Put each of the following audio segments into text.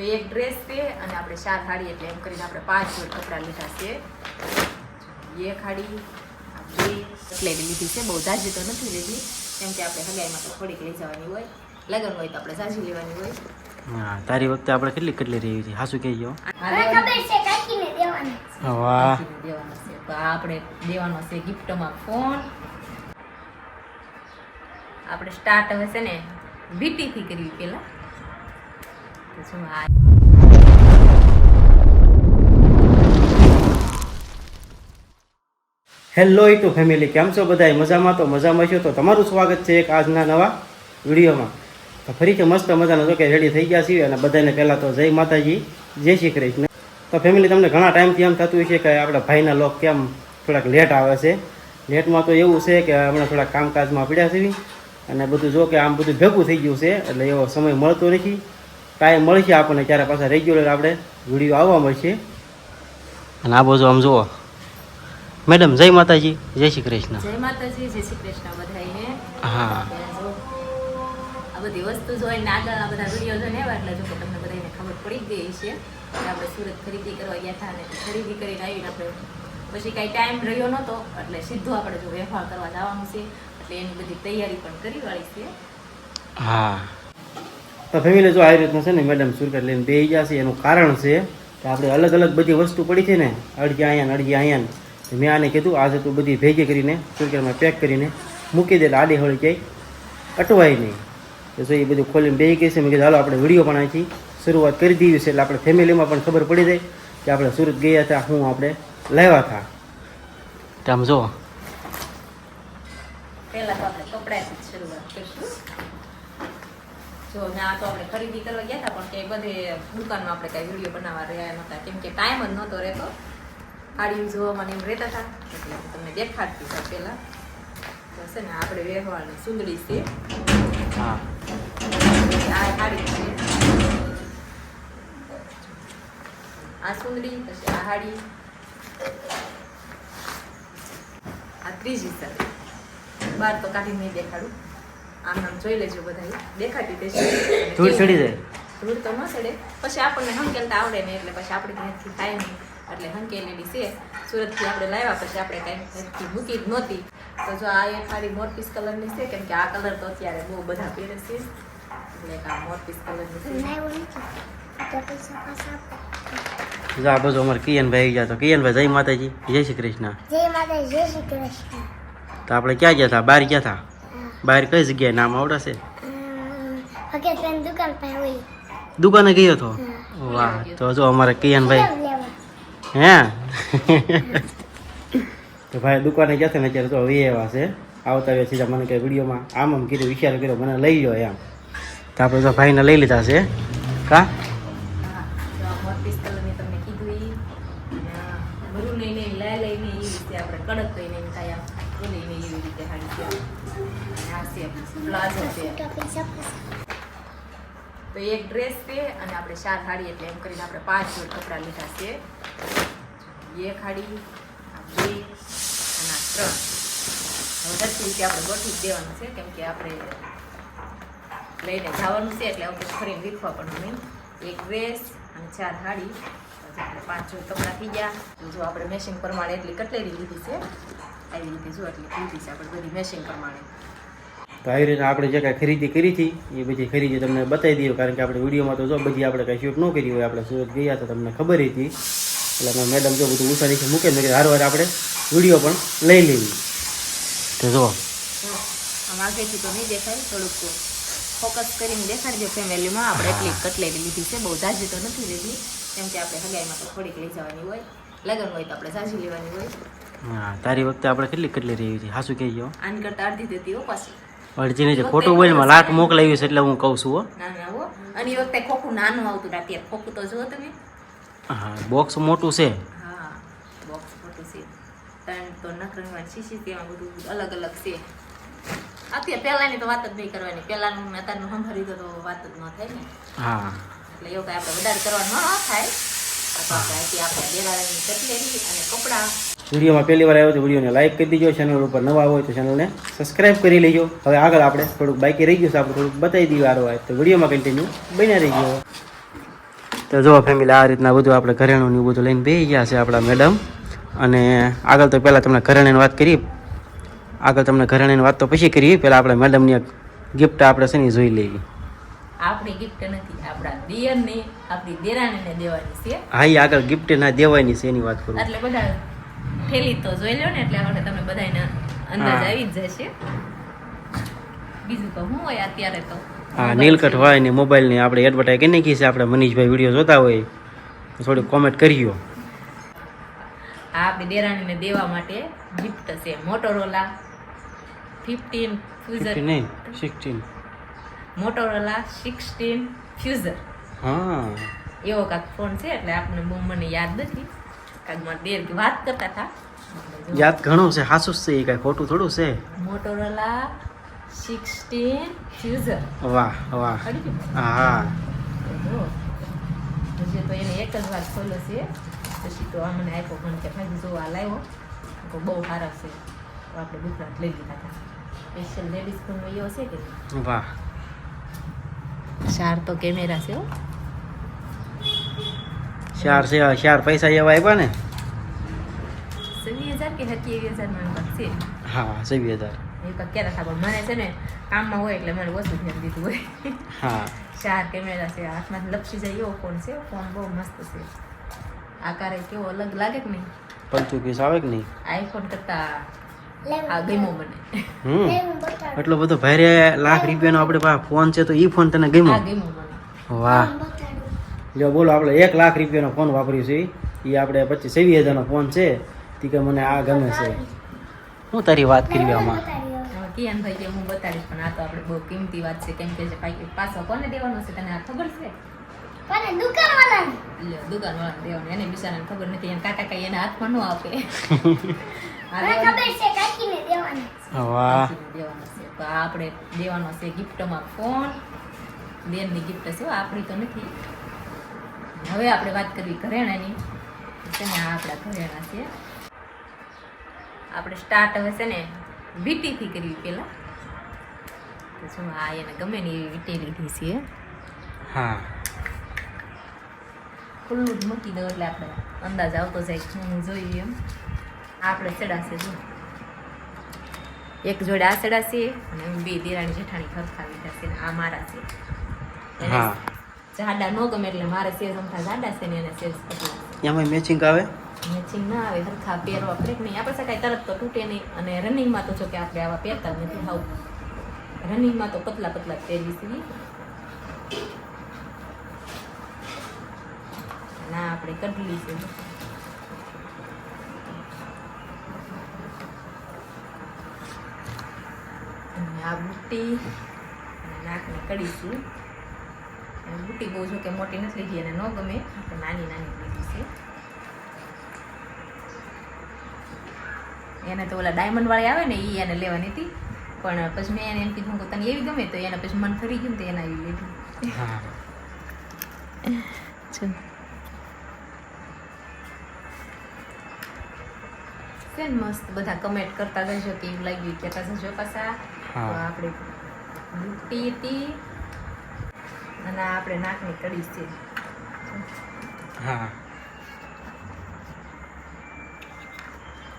તો એક ડ્રેસ છે અને આપણે ચાર હાડી એટલે એમ કરીને આપણે પાંચ જોડ કપડાં લીધા છે. એક હાડી બે કટલેરી લીધી છે. બહુ જાજી તો નથી લીધી કેમ કે આપણે હગાઈમાં તો થોડીક લઈ જવાની હોય. લગ્ન હોય તો આપણે જાજી લેવાની હોય. હા તારી વખતે આપણે કેટલી કેટલી રહી હતી હાસુ કહી ગયો મારે ખબર છે કાકીને દેવાની વાહ. દેવાનો છે. તો આપણે દેવાનો છે ગિફ્ટમાં ફોન. આપણે સ્ટાર્ટ હવે છે ને વીટીથી કરવી પહેલા તો જો આ ટુ ફેમિલી, કેમ છો બધા મજામાં? તો મજામાં છો? તો તમારું સ્વાગત છે એક આજના નવા વિડીયોમાં. તો ફરીથી મસ્ત મજાનો, જો કે રેડી થઈ ગયા છીએ અને બધાને પહેલાં તો જય માતાજી, જય શ્રી કૃષ્ણ. તો ફેમિલી તમને ઘણા ટાઈમથી એમ થતું છે કે આપણા ભાઈના લોક કેમ થોડાક લેટ આવે છે. લેટમાં તો એવું છે કે હમણાં થોડાક કામકાજમાં પીડ્યા છીએ. અને બધું જો કે આમ બધું ભેગું થઈ ગયું છે, એટલે એવો સમય મળતો નથી. ટાઈમ મળશે આપણને ત્યારે પાછા રેગ્યુલર આપણે વીડિયો આવવા મળશે. અને આ બાજુ આમ જુઓ. મેડમ જય માતાજી જય શ્રી કૃષ્ણ. જય માતાજી જય શ્રી કૃષ્ણ બધાઈને હા. જો આ બધી વસ્તુ જોઈને આગળ આ બધા વીડિયો જોઈને આવ્યા એટલે જો તમને બધાને ખબર પડી ગઈ છે કે આપણે સુરત ખરીદી કરવા ગયા હતા અને ખરીદી કરીને આવીને આપણે પછી કાંઈ ટાઈમ રહ્યો નહોતો એટલે સીધું આપણે જો વેફાર કરવા જવાનું છે. એટલે એની બધી તૈયારી પણ કરી વાળી છે. હા. તો ફેમિલી જો આવી રીતના છે ને મેડમ સુરત લઈને બે ગયા છે એનું કારણ છે કે આપણે અલગ અલગ બધી વસ્તુ પડી છે ને અડગ્યા અહીંયા ને અહીંયા મેં આને કીધું આજે તું બધી ભેગી કરીને સુરતમાં પેક કરીને મૂકી દે આડે આડી હળી ક્યાંય અટવાય નહીં. તો એ બધું ખોલીને બે ગઈ છે મેં કીધું હાલો આપણે વીડિયો પણ અહીંથી શરૂઆત કરી દીધી છે એટલે આપણે ફેમિલીમાં પણ ખબર પડી જાય કે આપણે સુરત ગયા હતા હું આપણે લાવ્યા હતા. આમ જો. પહેલાં તો આપણે કપડાથી શરૂઆત કરીશું. જો ના તો આપણે ખરીદી કરવા ગયા હતા પણ ક્યાંય બધે દુકાનમાં આપણે કાંઈ વીડિયો બનાવવા રહ્યા નહોતા. કેમ કે ટાઈમ જ નહોતો રહેતો. સાડીઓ જોવા મને એમ રહેતા હતા. એટલે હું તમને દેખાડતી હતા પહેલાં. તો છે ને આપણે વ્યવહારની સુંદડી છે. હા. આ સાડી છે. આ સુંદડી પછી આ હાડી. આ ત્રીજી સાડી. બાર તો કાઢી નહીં દેખાડું. આમ આમ જોઈ લેજો બધા દેખાતી તે ધૂળ ચડી જાય. ધૂળ તો ન ચડે. પછી આપણને હંકેલતા આવડે ને એટલે પછી આપણે ત્યાંથી થાય નહીં. એટલે હંકેલેલી છે. સુરતથી આપણે લાવ્યા પછી આપણે કાંઈ ત્યાંથી મૂકી જ નહોતી. તો જો આ એક મારી મોરપીસ કલરની છે કેમ કે આ કલર તો અત્યારે બહુ બધા પહેરે છે. એટલે એક આ મોરપીસ કલરની છે. જો આ બાજુ અમારે કિયનભાઈ ગયા. તો કિયનભાઈ જય માતાજી. જય શ્રી કૃષ્ણ. જય માતા જય શ્રી કૃષ્ણ. તો આપણે ક્યાં ગયા હતા બહાર ગયા હતા બહાર કઈ જગ્યાએ? નામ આવડશે દુકાન ગયો હતો વાહ તો જો અમારે કિયાન ભાઈ હે? તો ભાઈ દુકાને ગયા છે ને અત્યારે તો હવે એવા છે. આવતા રહ્યા સીધા મને કઈ વિડીયોમાં આમ આમ કીધું વિચાર કર્યો મને લઈ લો એમ. તો આપણે તો ભાઈને લઈ લીધા છે. કા? છે પ્લાઝો છે. તો એક ડ્રેસ છે અને આપણે ચાર હાડી એટલે એમ કરીને આપણે પાંચ જોડ કપડાં લીધા છે. એક હાડી બે અને આ ત્રણ. હવે દસ રીતે આપણે ગોઠવી જ દેવાનું છે કેમ કે આપણે લઈને જવાનું છે એટલે આપણે ફરીને વીખવા પણ નહીં એક ડ્રેસ અને ચાર હાડી પછી આપણે પાંચ જોડ કપડાં થઈ ગયા. તો જો આપણે મેશિંગ પ્રમાણે એટલી કટલેરી લીધી છે. આવી રીતે જો એટલી લીધી છે આપણે બધી મેશિંગ પ્રમાણે. તો આવી રીતે આપણે જે કાંઈ ખરીદી કરી હતી એ બધી ખરીદી તમને બતાવી દઈએ કારણ કે આપણે વિડીયોમાં તો જો બધી આપણે કાંઈ શૂટ ન કરી હોય આપણે સુરત ગયા તો તમને ખબર હતી. એટલે મેડમ જો બધું ઉષા નીચે મૂકે ને હાર વાર આપણે વીડિયો પણ લઈ લેવી તો જો. આગળથી તો નહીં દેખાય થોડુંક ફોકસ કરીને દેખાડજો ફેમિલીમાં આપણે એટલી કટલેરી લીધી છે બહુ ઝાઝી તો નથી લીધી કેમ કે આપણે હગાઈમાં તો થોડીક લઈ જવાની હોય. લગન હોય તો આપણે ઝાઝી લેવાની હોય. હા તારી વખતે આપણે કેટલી કેટલી રહી હતી? હાસુ કહી ગયો આની કરતા અડધી દેતી હો પાછી. અડજી જે ખોટું બોલમાં લાટ મોકલાવ્યું છે એટલે હું કહું છું હો. અને એ વખતે ખોખું નાનું આવતું અત્યારે ખોખું તો જુઓ તમે. હા બોક્સ મોટું છે. હા બોક્સ મોટું છે. ત્રણ તો નકરવાની શીશી તેમાં બધું અલગ અલગ છે. અત્યારે પહેલાંની તો વાત જ નહીં કરવાની. પહેલાંનું અત્યારનું સંભાળી તો વાત જ ન થાય ને. હા. એટલે એવું કાંઈ આપણે વધારે કરવાનું ન થાય. આપણે આપણે દેરાણીની ચટલેરી અને કપડાં વિડીયોમાં પહેલી વાર આવ્યો તો વિડીયોને લાઈક કરી દીજો ચેનલ ઉપર નવા હોય તો ચેનલને સબસ્ક્રાઇબ કરી લેજો. હવે આગળ આપણે થોડુંક બાકી રહી ગયું છે આપણે થોડુંક બતાવી દઈએ વારો હોય તો વિડીયોમાં કન્ટિન્યુ બન્યા રહી ગયો તો જો ફેમિલી આ રીતના બધું આપણે ઘરેણું ને એવું બધું લઈને બેસી ગયા છે આપણા મેડમ અને આગળ તો પહેલાં તમને ઘરેણાની વાત કરી. આગળ તમને ઘરેણાની વાત તો પછી કરી. પહેલાં આપણે મેડમની એક ગિફ્ટ આપણે છે ને જોઈ લઈએ. આપણી ગિફ્ટ નથી આપણા દિયરને આપણી દેરાણીને દેવાની છે. હા એ આગળ ગિફ્ટ ના દેવાની છે એની વાત કરું. એટલે બધા ઠેલી તો જોઈ લો ને એટલે આપણે તમને બધાને અંદાજ આવી જ જશે. બીજું તો હું હોય અત્યારે તો. હા નીલકંઠ હોય ને મોબાઈલની આપણે એડવર્ટાઈઝ કરી નાખી છે. આપણે મનીષભાઈ વીડિયો જોતા હોય થોડી કોમેન્ટ કરીયો. આ આપણી દેરાણીને દેવા માટે ગિફ્ટ છે. મોટોરોલા ફિફ્ટીન ફ્યુઝર નહીં સિક્સટીન મોટોરોલા સિક્સટીન ફ્યુઝર હા. એવો કાંક ફોન છે એટલે આપણે બહુ મને યાદ નથી. કાંક મારા દેર કે વાત કરતા હતા. યાદ ઘણું છે હાસું છે એ કાંઈ ખોટું થોડું છે? મોટોરોલા સિક્સટીન ફ્યુઝર વાહ વાહ. હા હજી તો એને એક જ વાર ખોલ્યો છે. પછી તો આ મને આપ્યો પણ કે ભાઈ જો આ લાવ્યો. તો બહુ સારા છે. તો આપણે ગુજરાત લઈ લીધા હતા. સ્પેશિયલ લેડીઝ પણ એવો છે કે વાહ. ચાર તો કેમેરા છે હો. ચાર છે ચાર પૈસા એવા આવ્યા ને? હા સવી હજાર. એ ક્યારે ખબર? મને છે ને કામમાં હોય એટલે મને ઓછું ધ્યાન દીધું હોય. હા. ચાર કેમેરા છે હાથમાં લપસી જાય એવો ફોન છે ફોન બહુ મસ્ત છે. આકારે કેવો અલગ લાગે કે નહીં? પંચું પીસ આવે કે નહીં? આઈફોન કરતા આ ગમ્યો મને. હમ. એટલો બધો ભારે લાખ રૂપિયાનો આપણે પાસે ફોન છે તો એ ફોન તને ગમ્યો? વાહ. જો બોલો આપણે એક લાખ રૂપિયાનો ફોન વાપર્યું છે. એ આપણે પચીસ છવ્વીસ હજારનો ફોન છે. તે કે મને આ ગમે છે. હું તારી વાત કરી આમાં? કિયાનભાઈ કે હું બતાડીશ પણ આ તો આપણે બહુ કિંમતી વાત છે. કેમ કે પાછી પાછો કોને દેવાનો છે તને આ ખબર છે? પણ દુકાનવાળાને. લ્યો, દેવાનો એને બિચારાને ખબર નથી. એને કાકા કઈ એના હાથમાં ન આપે. આ મને દેવાનું- ખબર છે કાકીને દેવાની વાહ. કાકીને દેવાનો છે. તો આ આપણે દેવાનો છે ગિફ્ટમાં ફોન બેનની ગિફ્ટ છે આપણી તો નથી. હવે આપણે વાત કરવી ઘરેણાની. છે ને આ આપણા ઘરેણા છે. આપણે સ્ટાર્ટ હવે છે ને વીટીથી કરવી પહેલાં. તો શું આ એને ગમે ને એવી વીટી લીધી છે. હા. ખુલ્લું જ મૂકી દઉં એટલે આપણે અંદાજ આવતો જાય હું જોઈએ એમ. આપણે ચડાશે જો એક જોડે આ ચડાશે અને બે દેરાણી જેઠાણી ખરખા લીધા છે આ મારા છે. હા. જાડા નો ગમે એટલે મારે સેજ અમથા જાડા છે ને એને સેજ એમાં મેચિંગ આવે? મેચિંગ ના આવે સરખા પહેરવા પડે કે નહીં? આપણે શકાય તરત તો તૂટે નહીં. અને રનિંગમાં તો જો કે આપણે આવા પહેરતા જ નથી હાવ. રનિંગમાં તો પતલા પતલા જ પહેરવી છીએ. ના આપણે કઢલી છે. આ બુટ્ટી અને નાકને કડી બુટ્ટી બહુ જો કે મોટી નથી લીધી અને ન ગમે આપણે નાની નાની લીધી છે. એને તો ઓલા ડાયમંડવાળી આવે ને એ એને લેવાની હતી. પણ પછી મેં એને એમ કીધું કે તને એવી ગમે? તો એને પછી મન ફરી ગયું તો એના એવી લીધું. છે છે ને મસ્ત બધા કમેન્ટ કરતા જજો કે એવું લાગ્યું. કહેતા જજો પાછા. આપણે બુટ્ટી હતી. અને આપણે નાકની કડી છે. હા.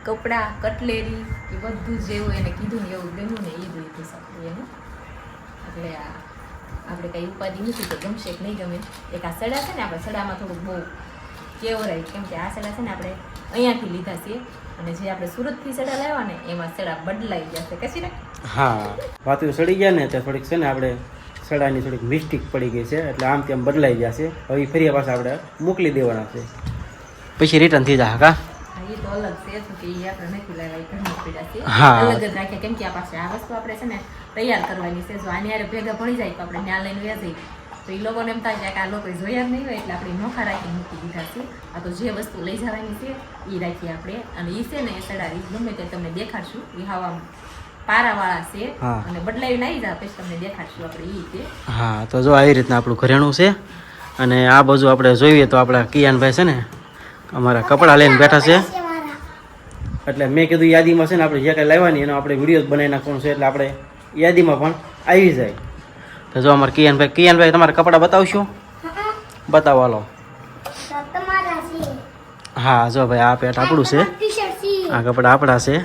કપડાં કટલેરી એ બધું જ જેવું એને કીધું ને એવું ગમ્યું ને એ જ લીધું સારું એનું. એટલે આ આપણે કઈ ઉપાધિ નથી તો ગમશે કે નહીં ગમે. એક આ સડા છે ને આપણે સડામાં થોડુંક બહુ કેવરાય કેમ કે આ સડા છે ને આપણે અહીંયાથી લીધા છે અને જે આપણે સુરતથી સડા લાવ્યા ને એમાં સડા બદલાઈ ગયા છે. કશી ને? હા. વાતું સડી ગયા ને તો થોડીક છે ને આપણે સડાની થોડીક મિસ્ટેક પડી ગઈ છે એટલે આમ તેમ બદલાઈ ગયા છે. હવે ફરી પાછા આપણે મોકલી દેવાના છે. પછી રિટર્ન થઈ જાય કા? તૈયાર કરવાની છે. જો આની ભેગા ભણી જાય તો આપણે ત્યાં લઈને વ્યા જઈએ તો એ લોકોને એમ થાય કે આ લોકો જોયા જ નહીં હોય એટલે આપણે નોખા રાખી મૂકી દીધા છે. આ તો જે વસ્તુ લઈ જવાની છે એ રાખીએ આપણે. અને એ છે ને એ સડા એ ગમે તે તમને દેખાડશું એ હવા પારાવાળા છે હા. અને બદલાવીને આવી જાય પછી તમને દેખાડશું આપણે એ છે હા તો જો આવી રીતના આપણું ઘરેણું છે અને આ બાજુ આપણે જોઈએ તો આપણા કિયાનભાઈ છે ને અમારા કપડાં લઈને બેઠા છે. એટલે મેં કીધું યાદીમાં છે ને આપણે જે કાંઈ લાવવાની એનો આપણે વીડિયો બનાવી નાખવાનું છે એટલે આપણે યાદીમાં પણ આવી જાય. તો જો અમારે કિયાનભાઈ કિયાનભાઈ તમારા કપડાં બતાવશો? બતાવો હાલો. હા જો ભાઈ આ પેટ આપણું છે. આ કપડાં આપણા છે.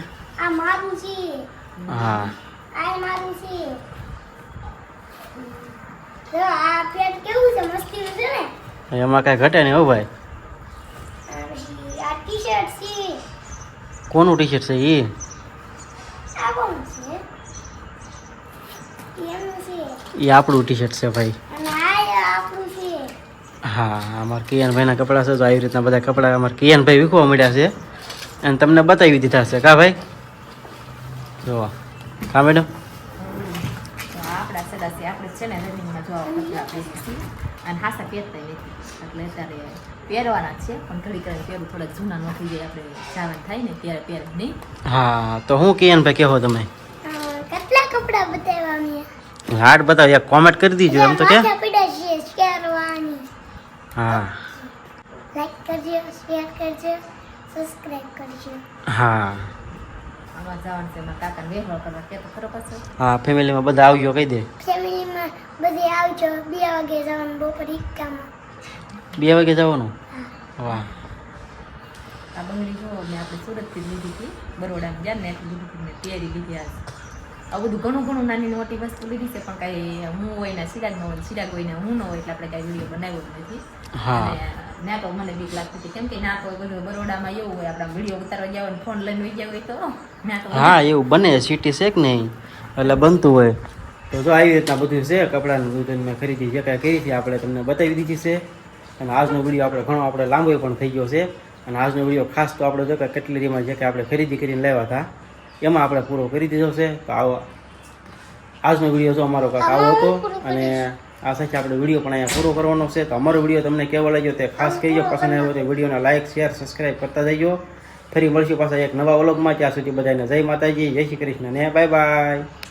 હા આ મારું છે જો આ પેટ કેવું છે મસ્તી છે ને એમાં કાંઈ ઘટે નહીં હો ભાઈ. આ ટી શર્ટ છે કોનું ટી શર્ટ છે એ આ કોનું છે એ આપણું ટી શર્ટ છે ભાઈ. હા, અમારા કિયાનભાઈના કપડાં છે, તો આવી રીતના બધા કપડાં અમારા કિયાનભાઈ વિખવા મળ્યા છે. અને તમને બતાવી દીધા છે, કા ભાઈ? જો હા મેડમ. આપણા સદા આપણે છે ને રનિંગમાં જોવા કપડાં પહેરીએ અને હાસા પહેરતા નથી એટલે અત્યારે પહેરવાના છે પણ ઘડી પહેરું થોડાક જૂના ન થઈ જાય આપણે જવાનું થાય ને ત્યારે પહેરે નહીં હા તો હું કિયાનભાઈ કહો તમે? કેટલા કપડા બતાવ્યા મેં કોમેન્ટ કરી દીજો એમ તો કે? હા. લાઈક કરજો શેર કરજો સબસ્ક્રાઇબ કરજો. હા. હા ફેમિલીમાં બધા આવજો કહી દે. ફેમિલીમાં બધે આવજો. બે વાગે જવાનું બપોર ઇક્કામાં બે વાગે જવાનું? વાહ. આ બંગડી જો મેં આપણે સુરતથી લીધી હતી બરોડામાં ગયા ને એટલે લીધી મેં તૈયારી લીધી આ. બધું ઘણું ઘણું નાની મોટી વસ્તુ લીધી છે પણ કાંઈ હું હોય ને સિરાગ ન હોય સિરાગ હોય ને હું ન હોય એટલે આપણે કાંઈ વીડિયો બનાવ્યો જ નથી. હા. અને ના તો મને બીક લાગતી હતી. કેમ કે ના તો બધું બરોડામાં એવું હોય આપણા વીડિયો ઉતારવા ગયા હોય ફોન લઈને ગયા હોય તો ના તો હા એવું બને સિટી છે કે નહીં? એટલે બનતું હોય. તો જો આવી રીતના બધું છે કપડાનું દૂધ મેં ખરીદી જે કાંઈ કરી હતી આપણે તમને બતાવી દીધી છે. અને આજનો વીડિયો આપણે ઘણો આપણે લાંબો પણ થઈ ગયો છે. અને આજનો વીડિયો ખાસ તો આપણે જો કે કેટલીમાં જે કે આપણે ખરીદી કરીને લાવ્યા હતા એમાં આપણે પૂરો કરી દીધો છે. તો આવો. આજનો વીડિયો જો અમારો કાંક આવો હતો અને આ સાથે આપણે વીડિયો પણ અહીંયા પૂરો કરવાનો છે. તો અમારો વીડિયો તમને કેવો લાગ્યો તે ખાસ કહીજો. પસંદ આવ્યો તો વિડીયોને લાઇક શેર સબસ્ક્રાઈબ કરતા જઈજો. ફરી મળશું પાછા એક નવા વ્લોગમાં. ત્યાં સુધી બધાને જય માતાજી, જય શ્રી કૃષ્ણ ને બાય બાય